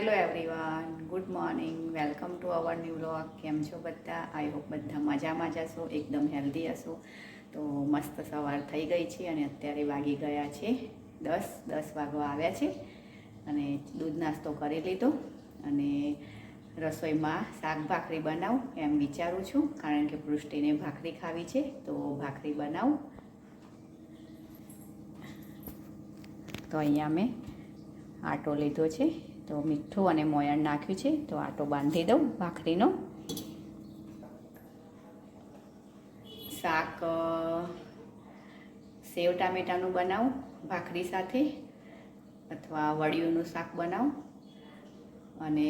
Hello everyone, good morning, welcome to our new vlog. કેમ છો બધા? આઈ હોપ બધા મજામાં જ હશો, એકદમ હેલ્ધી હશો. તો મસ્ત સવાર થઈ ગઈ છે અને અત્યારે વાગી ગયા છે દસ દસ વાગવા આવ્યા છે. અને દૂધ નાસ્તો કરી લીધો અને રસોઈમાં શાક ભાખરી બનાવું એમ વિચારું છું, કારણ કે પૃષ્ટિને ભાખરી ખાવી છે, તો ભાખરી બનાવું. તો અહીંયા મેં આટો લીધો છે. તો મીઠું અને મોયણ નાખ્યું છે, તો આટો બાંધી દઉં ભાખરીનો. શાક સેવ ટામેટાનું બનાવું ભાખરી સાથે, અથવા વડિયુંનું શાક બનાવું, અને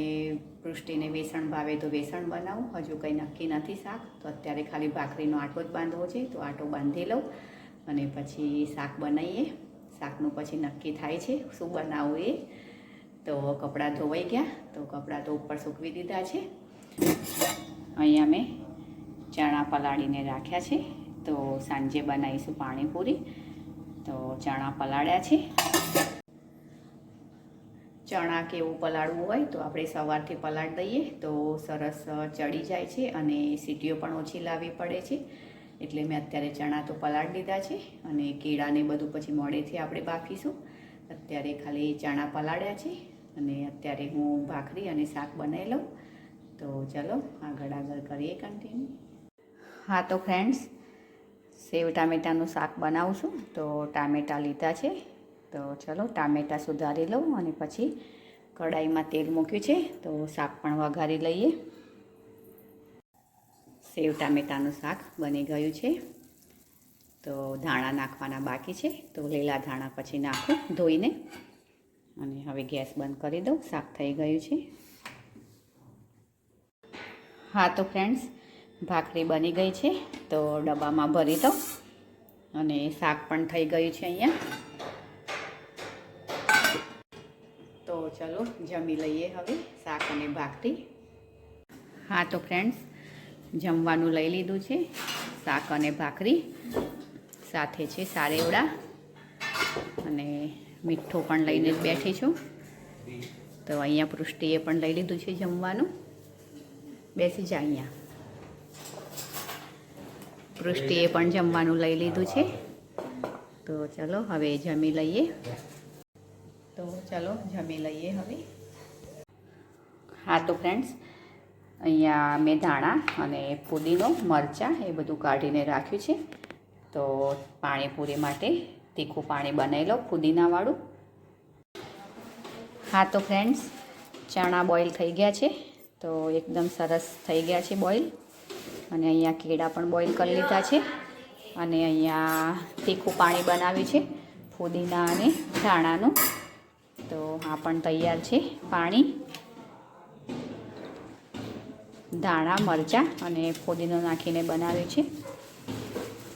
પૃષ્ટિને વેસણ ભાવે તો વેસણ બનાવું. હજુ કંઈ નક્કી નથી શાક, તો અત્યારે ખાલી ભાખરીનો આટો જ બાંધવો છે, તો આટો બાંધી લઉં, અને પછી શાક બનાવીએ. શાકનું પછી નક્કી થાય છે, શું બનાવવું એ. તો કપડાં ધોવાઈ ગયા. તો કપડાં તો ઉપર સૂકવી દીધા છે. અહીંયા મેં ચણા પલાળીને રાખ્યા છે. તો સાંજે બનાવીશું પાણીપુરી. તો ચણા પલાળ્યા છે. ચણા કે એવું પલાળવું હોય તો આપણે સવારથી પલાળ દઈએ. તો સરસ ચડી જાય છે અને સીટીઓ પણ ઓછી લાવવી પડે છે. એટલે મેં અત્યારે ચણા તો પલાળી દીધા છે અને કેળાને બધું પછી મોડેથી આપણે બાફીશું. અત્યારે ખાલી ચણા પલાળ્યા છે. અને અત્યારે હું ભાખરી અને શાક બનાવી લઉં. તો ચલો, આગળ આગળ કરીએ કન્ટિન્યુ હા, તો ફ્રેન્ડ્સ સેવ ટામેટાનું શાક બનાવું છું. તો ટામેટાં લીધા છે. તો ચલો, ટામેટાં સુધારી લઉં અને પછી કઢાઈમાં તેલ મૂક્યું છે. તો શાક પણ વઘારી લઈએ. સેવ ટામેટાનું શાક બની ગયું છે. તો ધાણા નાખવાના બાકી છે. તો લીલા ધાણા પછી નાખું ધોઈને. અને હવે ગેસ બંધ કરી દઉં. શાક થઈ ગયું છે. હા, તો ફ્રેન્ડ્સ ભાખરી બની ગઈ છે, તો ડબ્બામાં ભરી દઉં. અને શાક પણ થઈ ગયું છે અહીંયા. તો ચલો, જમી લઈએ હવે શાક અને ભાખરી. હા, તો ફ્રેન્ડ્સ જમવાનું લઈ લીધું છે, શાક અને ભાખરી. સાથે છે સારેવડા. અને મીઠું પણ લઈને જ બેઠી છું. તો અહીંયા પૃષ્ટિએ પણ લઈ લીધું છે જમવાનું. બેસી જા અહીંયા. પૃષ્ટિએ પણ જમવાનું લઈ લીધું છે. તો ચલો હવે જમી લઈએ. તો ચલો જમી લઈએ હવે. હા તો ફ્રેન્ડ્સ અહીંયા મેં ધાણા અને પુદીનો, મરચાં એ બધું કાઢીને રાખ્યું છે. તો પાણીપુરી માટે તીખું પાણી બનાવી લઉં ફુદીનાવાળું. હા, તો ફ્રેન્ડ્સ ચણા બોઇલ થઈ ગયા છે. તો એકદમ સરસ થઈ ગયા છે બોઇલ અને અહીંયા કેળા પણ બોઇલ કરી લીધા છે. અને અહીંયા તીખું પાણી બનાવ્યું છે ફુદીના અને ધાણાનું તો આ પણ તૈયાર છે પાણી. ધાણા, મરચાં અને ફુદીનો નાખીને બનાવ્યું છે.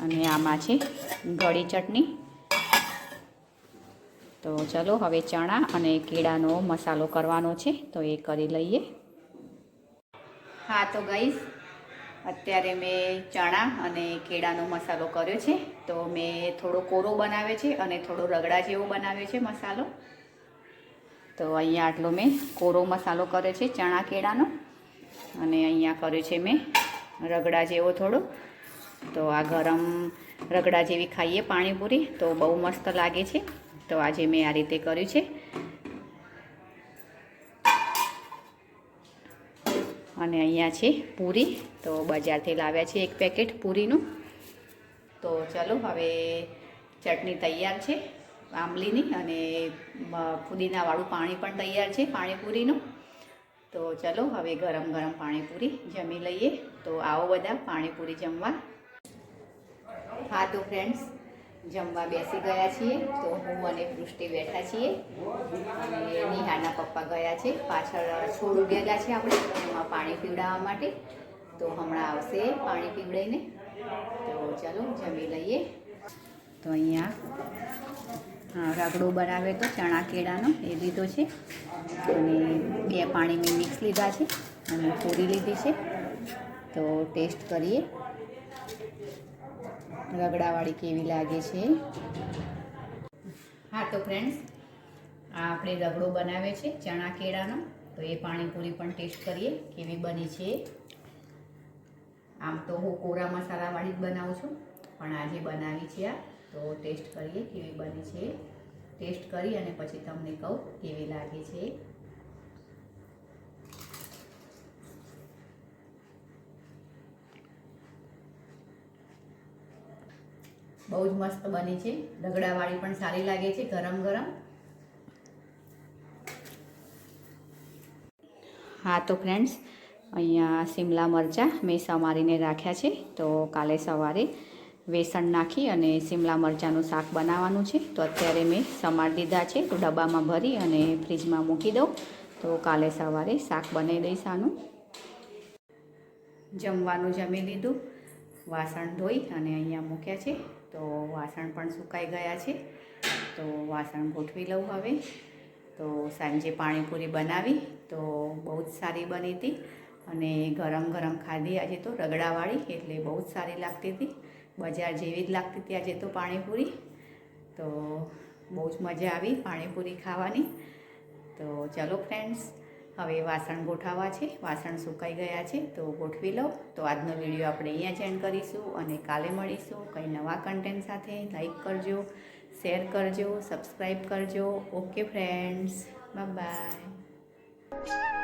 અને આમાં છે ગળી ચટણી. તો ચલો હવે ચણા અને કેળાનો મસાલો કરવાનો છે, તો એ કરી લઈએ. હા, તો ગઈશ અત્યારે મેં ચણા અને કેળાનો મસાલો કર્યો છે, તો મેં થોડો કોરો બનાવ્યો છે અને થોડો રગડા જેવો બનાવ્યો છે મસાલો. તો અહીંયા આટલો મેં કોરો મસાલો કર્યો છે ચણા કેળાનો, અને અહીંયા કર્યો છે મેં રગડા જેવો થોડો. તો આ ગરમ રગડા જેવી ખાઈએ પાણીપુરી, તો બહુ મસ્ત લાગે છે. તો આજે મેં આ રીતે કર્યું છે. અને અહીંયા છે પૂરી. તો બજારથી લાવ્યા છે એક પેકેટ પૂરીનું. તો ચલો હવે ચટણી તૈયાર છે આંબલીની અને પુદીનાવાળું પાણી પણ તૈયાર છે પાણીપુરીનું તો ચલો હવે ગરમ ગરમ પાણીપુરી જમી લઈએ. તો આવો બધા પાણીપુરી જમવા. હા તો ફ્રેન્ડ્સ જમવા બેસી ગયા છીએ. તો હું અને પૃષ્ટિ બેઠા છીએ. અને નિહાના પપ્પા ગયા છે. પાછળ છોડ ઉગેલા છે આપણે. એમાં પાણી પીવડાવવા માટે. તો હમણાં આવશે પાણી પીવડાવીને. તો ચાલો જમી લઈએ. તો અહીંયા, હા, રગડો બનાવે તો ચણા કેળાનો એ લીધો છે. અને બે પાણી મેં મિક્સ લીધા છે. અને પૂરી લીધી છે. તો ટેસ્ટ કરીએ. રગડાવાળી કેવી લાગે છે? હા, તો ફ્રેન્ડ્સ આ આપણે રગડો બનાવે છે ચણા કેળાનો. તો એ પાણીપુરી પણ ટેસ્ટ કરીએ, કેવી બની છે. આમ તો હું કોરા મસાલાવાળી જ બનાવું છું, પણ આજે બનાવી છે આ. તો ટેસ્ટ કરીએ કેવી બની છે. ટેસ્ટ કરી અને પછી તમને કહું કેવી લાગે છે. બહુ જ મસ્ત બની છે. રગડાવાળી પણ સારી લાગે છે, ગરમ ગરમ. હા, તો ફ્રેન્ડ્સ અહીંયા શિમલા મરચાં મેં સમારીને રાખ્યા છે. તો કાલે સવારે વેસણ નાખી અને શિમલા મરચાંનું શાક બનાવવાનું છે. તો અત્યારે મેં સમારી દીધા છે. તો ડબ્બામાં ભરી અને ફ્રીજમાં મૂકી દઉં. તો કાલે સવારે શાક બનાવી દઈશ આનું. જમવાનું જમી લીધું. વાસણ ધોઈ અને અહીંયા મૂક્યા છે. તો વાસણ પણ સુકાઈ ગયા છે. તો વાસણ ગોઠવી લઉં હવે. તો સાંજે પાણીપુરી બનાવી. તો બહુ જ સારી બની હતી. અને ગરમ ગરમ ખાધી. આજે તો રગડાવાળી એટલે બહુ જ સારી લાગતી હતી. બજાર જેવી જ લાગતી હતી આજે તો પાણીપુરી. તો બહુ જ મજા આવી પાણીપુરી ખાવાની. તો ચલો ફ્રેન્ડ્સ હવે વાસણ ગોઠવવા છે, વાસણ સુકાઈ ગયા છે, તો ગોઠવી લો. તો આજનો વીડિયો આપણે અહીંયા જ એન્ડ કરીશું અને કાલે મળીશું. કંઈ નવા કન્ટેન્ટ સાથે લાઈક કરજો શેર કરજો સબસ્ક્રાઈબ કરજો. Okay friends by